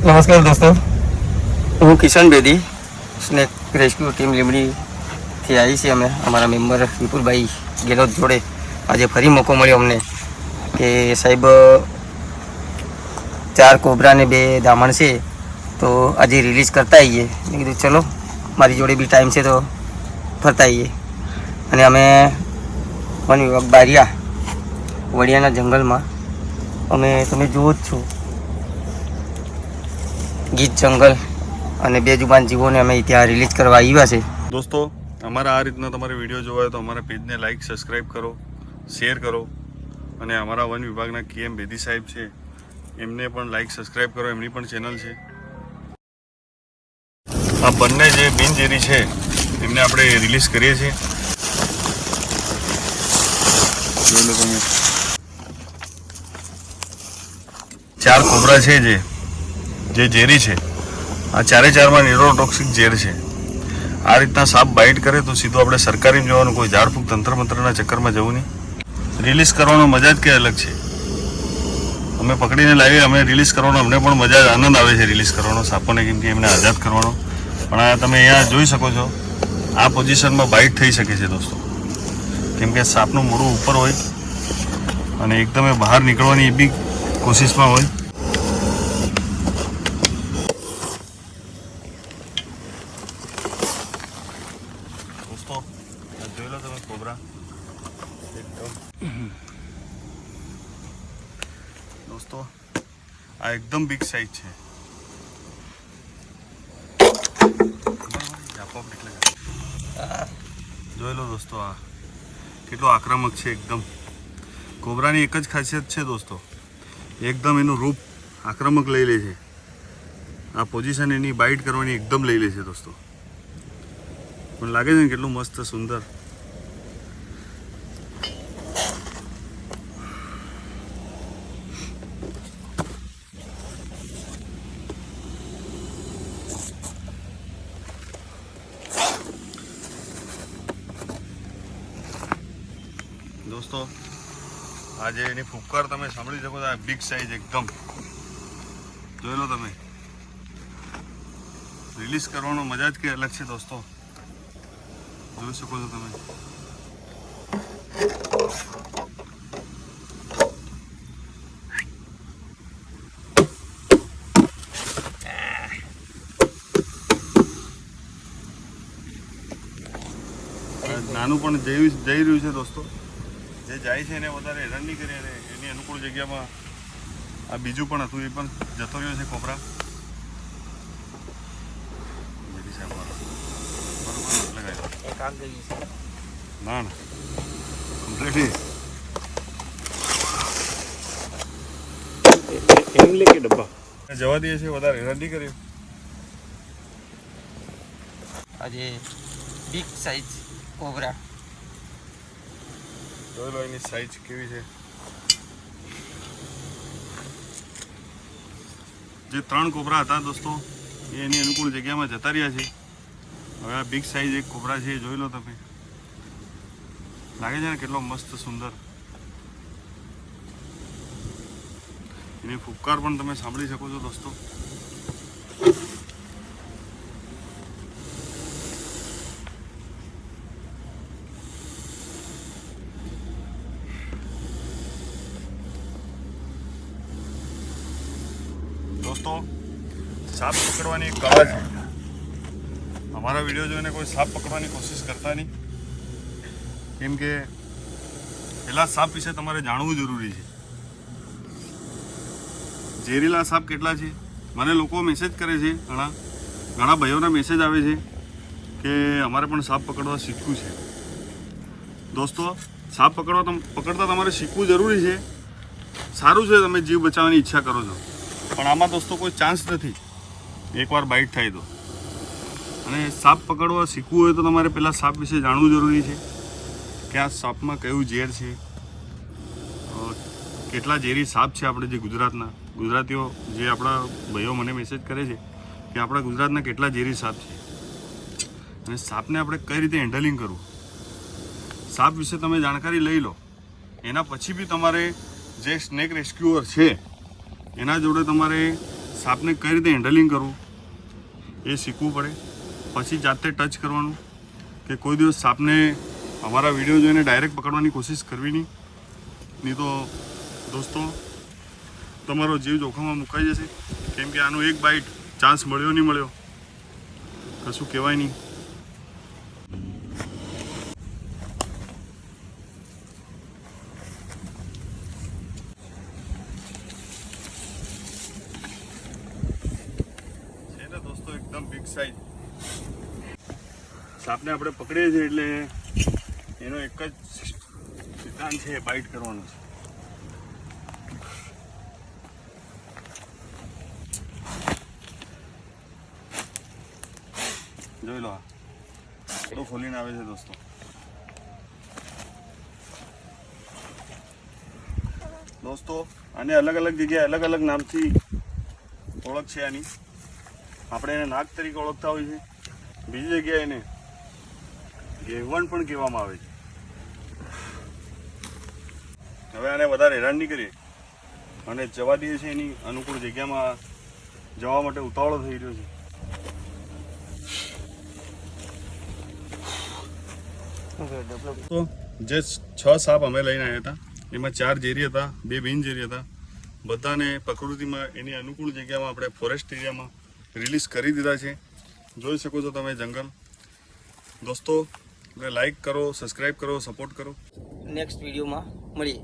નમસ્કાર દોસ્તો હું Kishan Bedi, snake rescue team લીમડીથી આવી છે અમે. અમારા મેમ્બર વિપુલભાઈ ગેલોત જોડે આજે ફરી મોકો મળ્યો અમને કે સાહેબ, ચાર કોબરા ને બે દામણ છે, તો આજે રિલીઝ કરતા આવીએ મેં કીધું, ચલો, મારી જોડે બી ટાઈમ છે તો ફરતા આવીએ અને અમે વન વિભાગ બારિયા, વડિયાના જંગલમાં. અમે, તમે જુઓ જ છો. ગીત, જંગલ અને બે જુબાન જીવોને અમે ત્યાં રિલીઝ કરવા આવ્યા છે. દોસ્તો, અમારા આ રીતના તમારે વીડિયો જોવા હોય તો અમારા પેજને લાઈક સબસ્ક્રાઈબ કરો શેર કરો અને અમારા વન વિભાગના કેએમ બેદી સાહેબ છે, એમને પણ લાઈક સબસ્ક્રાઈબ કરો, એમની પણ ચેનલ છે. આ બંને જે બિનઝેરી છે, એમને આપણે રિલીઝ કરીએ છીએ. ચાર કોબરા છે જે. જે ઝેરી છે, આ ચારે ચારમાં ન્યુરોટોક્સિક ઝેર છે. આ રીતના સાપ બાઇટ કરે તો સીધું આપણે સરકારી જવાનું, કોઈ ઝાડફૂંક તંત્ર મંત્રના ચક્કરમાં જવું નહીં. રિલીઝ કરવાનો મજા જ કે અલગ છે. અમે પકડીને લાવીએ, અમે રિલીઝ કરવાનો, અમને પણ મજા આનંદ આવે છે રિલીઝ કરવાનો, સાપોને કેમ કે એમને આઝાદ કરવાનો. પણ આ તમે અહીંયા જોઈ શકો છો, આ પોઝિશનમાં બાઇટ થઈ શકે છે દોસ્તો. કેમ કે સાપનું મોડું ઉપર હોય અને એકદમ એ બહાર નીકળવાની એ બી કોશિશમાં હોય દોસ્તો આ જોઈ લો તમે કોબરા એકદમ દોસ્તો. આ એકદમ બિગ સાઇઝ છે. જોઈ લો દોસ્તો આ. કેટલો આક્રમક છે એકદમ. કોબરાની એક જ ખાસિયત છે દોસ્તો. એકદમ એનું રૂપ આક્રમક લઈ લે છે. આ પોઝિશન એની બાઇટ કરવાની એકદમ લઈ લે છે દોસ્તો. મને લાગે છે ને કેટલું મસ્ત, સુંદર. દોસ્તો, આજે એની ફૂફકાર તમે સાંભળી શકો આ બિગ સાઇઝ એકદમ. જોઈ લો તમે. રિલીઝ કરવાનો મજા જ કે અલગ છે દોસ્તો. જોઈ શકો છો તમે. નાનું પણ જઈ રહ્યું છે દોસ્તો. જે જાય છે એને વધારે હેરાન નહીં કરી અને એની અનુકૂળ જગ્યામાં આ બીજું પણ હતું એ પણ જતો રહ્યો છે કોપરા. ના ના. કમ્પ્લીટલી એમ લે કે ડબ્બા? જવા દઈએ છીએ વધારે હેરાન નહીં કર્યું આજે બિગ સાઇઝ કોબરા જોઈ લો એની સાઈઝ કેવી છે. જે ત્રણ કોપરા હતા દોસ્તો, એ એની અનુકૂળ જગ્યામાં જતા રહ્યા છે. હવે આ બિગ સાઈઝ એક કોપરા છે, એ જોઈ લો તમે. લાગે છે ને કેટલો મસ્ત સુંદર. એની ફૂપકાર પણ તમે સાંભળી શકો છો દોસ્તો. દોસ્તો, સાપ પકડવાની એક કળા છે. અમારા વીડિયો જોઈને કોઈ સાપ પકડવાની કોશિશ કરતા નહીં. કેમ કે પેલા સાપ વિશે તમારે જાણવું જરૂરી છે. ઝેરીલા સાપ કેટલા છે? મને લોકો મેસેજ કરે છે, ઘણા ઘણા ભાઈઓના મેસેજ આવે છે કે અમારે પણ સાપ પકડવા શીખવું છે. દોસ્તો, સાપ પકડવા પકડતા તમારે શીખવું જરૂરી છે. સારું છે તમે જીવ બચાવવાની ઈચ્છા કરો છો. પણ આમાં દોસ્તો કોઈ ચાન્સ નથી. એકવાર બાઇટ થાય તો. અને સાપ પકડવા શીખવું હોય તો તમારે પહેલાં સાપ વિશે જાણવું જરૂરી છે કે આ સાપમાં કયું ઝેર છે. કેટલા ઝેરી સાપ છે આપણે જે ગુજરાતના. ગુજરાતીઓ જે આપણા ભાઈઓ મને મેસેજ કરે છે કે આપણા ગુજરાતના કેટલા ઝેરી સાપ છે. અને સાપને આપણે કઈ રીતે હેન્ડલિંગ કરવું? સાપ વિશે તમે જાણકારી લઈ લો. એના પછી બી તમારે જે સ્નેક રેસ્ક્યુઅર છે એના જોડે તમારે સાપને કઈ રીતે હેન્ડલિંગ કરવું એ શીખવું પડે. પછી જાતે ટચ કરવાનું કે કોઈ દિવસ સાપને અમારા વીડિયો જોઈને ડાયરેક્ટ પકડવાની કોશિશ કરવી નહીં. નહીં તો દોસ્તો, તમારો જીવ જોખમમાં મુકાઈ જશે. કેમ કે આનો એક બાઇટ ચાન્સ મળ્યો નહીં મળ્યો. કશું કહેવાય નહીં છે ને દોસ્તો એકદમ બિગ સાઈઝ સાપને આપણે પકડીએ છીએ એટલે એનો એક જ સિદ્ધાંત છે બાઇટ કરવાનો છે. જોઈ લો બધું ખોલીને આવે છે દોસ્તો. દોસ્તો, આને અલગ અલગ જગ્યાએ અલગ અલગ નામથી ઓળખ છે આની. આપણે એને નાગ તરીકે ઓળખતા હોઈએ છીએ. બીજી જગ્યાએ એને ઘેવણ પણ કહેવામાં આવે છે. હવે આને વધારે હેરાન નહીં કરીએ. અને જવા દઈએ છીએ એની અનુકૂળ જગ્યામાં જવા માટે ઉતાવળો થઈ રહ્યો છે. તો જે છ સાપ અમે લઈને આવ્યા હતા, એમાં ચાર ઝેરી હતા, બે બિનઝેરી હતા. બધાને પ્રકૃતિમાં એની અનુકૂળ જગ્યામાં આપણે ફોરેસ્ટ એરિયામાં રિલીઝ કરી દીધા છે. જોઈ શકો છો તમે જંગલ. દોસ્તો, લાઈક કરો સબસ્ક્રાઈબ કરો સપોર્ટ કરો. નેક્સ્ટ વિડીયોમાં મળીએ.